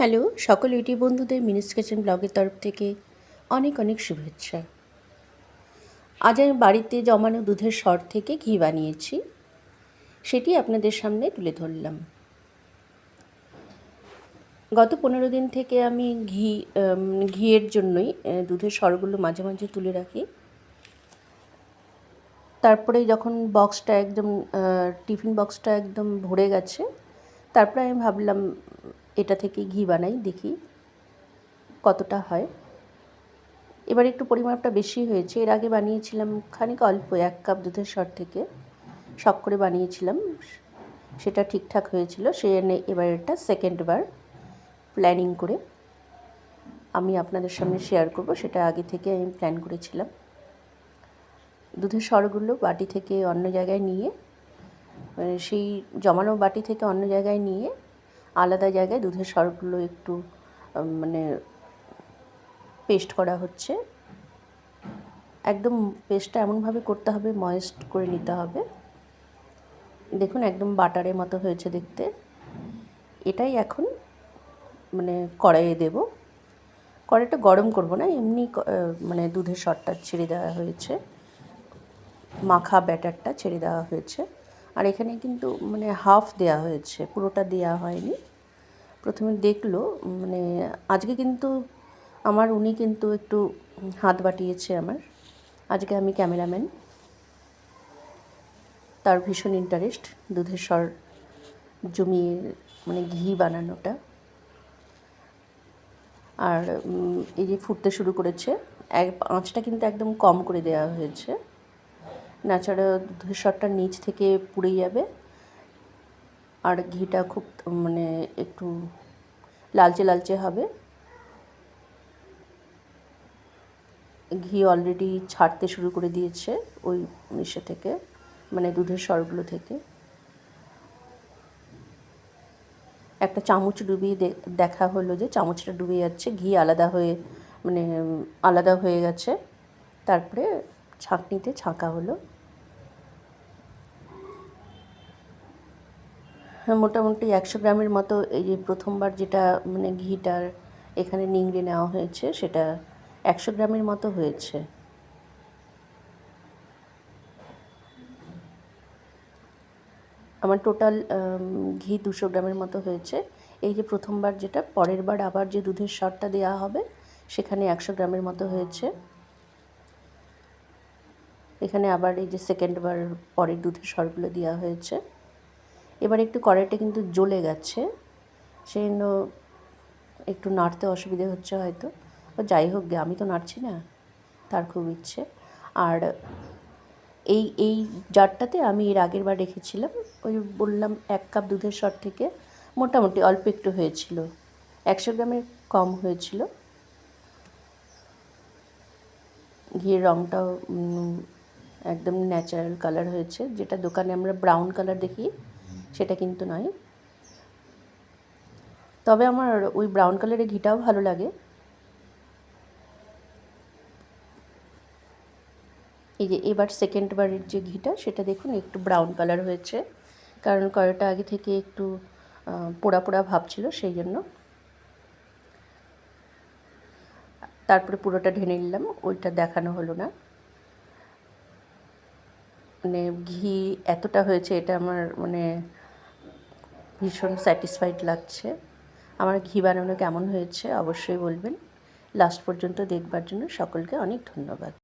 Hello, সকল UT বন্ধুদের মিনিস kitchen ব্লগের তরফ থেকে অনেক অনেক শুভেচ্ছা। আজ আমি বাড়িতে জমানো দুধের সর থেকে ঘি বানিয়েছি। সেটি আপনাদের সামনে তুলে ধরলাম। গত পনেরো দিন থেকে আমি ঘি ঘিয়ের জন্যই দুধের সরগুলো মাঝে মাঝে তুলে রাখি। তারপরে যখন বক্সটা একদম টিফিন বক্সটা একদম ভরে গেছে, তারপরে আমি ভাবলাম এটা থেকে ঘি বানাই, দেখি কতটা হয়। এবার একটু পরিমাপটা বেশি হয়েছে। এর আগে বানিয়েছিলাম খানিক অল্প, এক কাপ দুধের সর থেকে। শখ করে বানিয়েছিলাম, সেটা ঠিকঠাক হয়েছিল। সে এনে এবার এটা সেকেন্ড বার প্ল্যানিং করে আমি আপনাদের সামনে শেয়ার করব। সেটা আগে থেকে আমি প্ল্যান করেছিলাম। দুধের সরগুলো বাটি থেকে অন্য জায়গায় নিয়ে মানে সেই জমানো বাটি থেকে অন্য জায়গায় নিয়ে আলাদা জায়গায় দুধের সরগুলো একটু মানে পেস্ট করা হচ্ছে। একদম পেস্টটা এমনভাবে করতে হবে, ময়েস্ট করে নিতে হবে। দেখুন, একদম বাটারের মতো হয়েছে দেখতে। এটাই এখন মানে কড়াইয়ে দেব। কড়াইটা গরম করব না, এমনি মানে দুধের সরটা ছেড়ে দেওয়া হয়েছে। মাখা ব্যাটারটা ছেড়ে দেওয়া হয়েছে। আর এখানে কিন্তু মানে হাফ দেওয়া হয়েছে, পুরোটা দেওয়া হয়নি। প্রথমে দেখল মানে আজকে কিন্তু আমার, উনি কিন্তু একটু হাত বাটিয়েছে আমার। আজকে আমি ক্যামেরাম্যান। তার ভীষণ ইন্টারেস্ট দুধের স্বর জমিয়ে মানে ঘি বানানোটা। আর এই যে ফুটতে শুরু করেছে, এক, আঁচটা কিন্তু একদম কম করে দেওয়া হয়েছে। নাছাড়া দুধের স্বরটা নিচ থেকে পুড়ে যাবে। আর ঘিটা খুব মানে একটু লালচে লালচে হবে। ঘি অলরেডি ছাড়তে শুরু করে দিয়েছে ওই ইসে থেকে মানে দুধের সরগুলো থেকে। একটা চামচ ডুবিয়ে দেখা হলো যে চামচটা ডুবে যাচ্ছে, ঘি আলাদা হয়ে মানে আলাদা হয়ে গেছে। তারপরে ছাঁকনিতে ছাঁকা হলো। মোটামুটি একশো গ্রামের মতো এই যে প্রথমবার যেটা মানে ঘিটার এখানে নিংড়ে নেওয়া হয়েছে, সেটা একশো গ্রামের মতো হয়েছে। আমার টোটাল ঘি দুশো গ্রামের মতো হয়েছে। এই যে প্রথমবার যেটা, পরের বার আবার যে দুধের সরটা দেওয়া হবে, সেখানে একশো গ্রামের মতো হয়েছে। এখানে আবার এই যে সেকেন্ড বার পরের দুধের সরগুলো দেওয়া হয়েছে। এবার একটু কড়াইটা কিন্তু জ্বলে গেছে সেই জন্য একটু নাড়তে অসুবিধে হচ্ছে হয়তো। যাই হোক গে, আমি তো নাড়ছি না, তার খুব ইচ্ছে। আর এই এই জারটাতে আমি এর আগের বার রেখেছিলাম, ওই বললাম এক কাপ দুধের সর থেকে, মোটামুটি অল্প একটু হয়েছিল, একশো গ্রামের কম হয়েছিল। ঘিয়ের রঙটাও একদম ন্যাচারাল কালার হয়েছে, যেটা দোকানে আমরা ব্রাউন কালার দেখি সেটা কিন্তু নয়। তবে আমার ওই ব্রাউন কালারের ঘিটাও ভালো লাগে। এই যে এবার সেকেন্ড বারের যে ঘিটা, সেটা দেখুন, একটু ব্রাউন কালার হয়েছে। কারণ কড়াইটা আগে থেকে একটু পোড়া পোড়া ভাব ছিল সেই জন্য। তারপরে পুরোটা ঢেনে নিলাম, ওইটা দেখানো হলো না। মানে ঘি এতটা হয়েছে, এটা আমার মানে ভীষণ স্যাটিসফাইড লাগছে। আমার ঘি বানানো কেমন হয়েছে অবশ্যই বলবেন। লাস্ট পর্যন্ত দেখবার জন্য সকলকে অনেক ধন্যবাদ।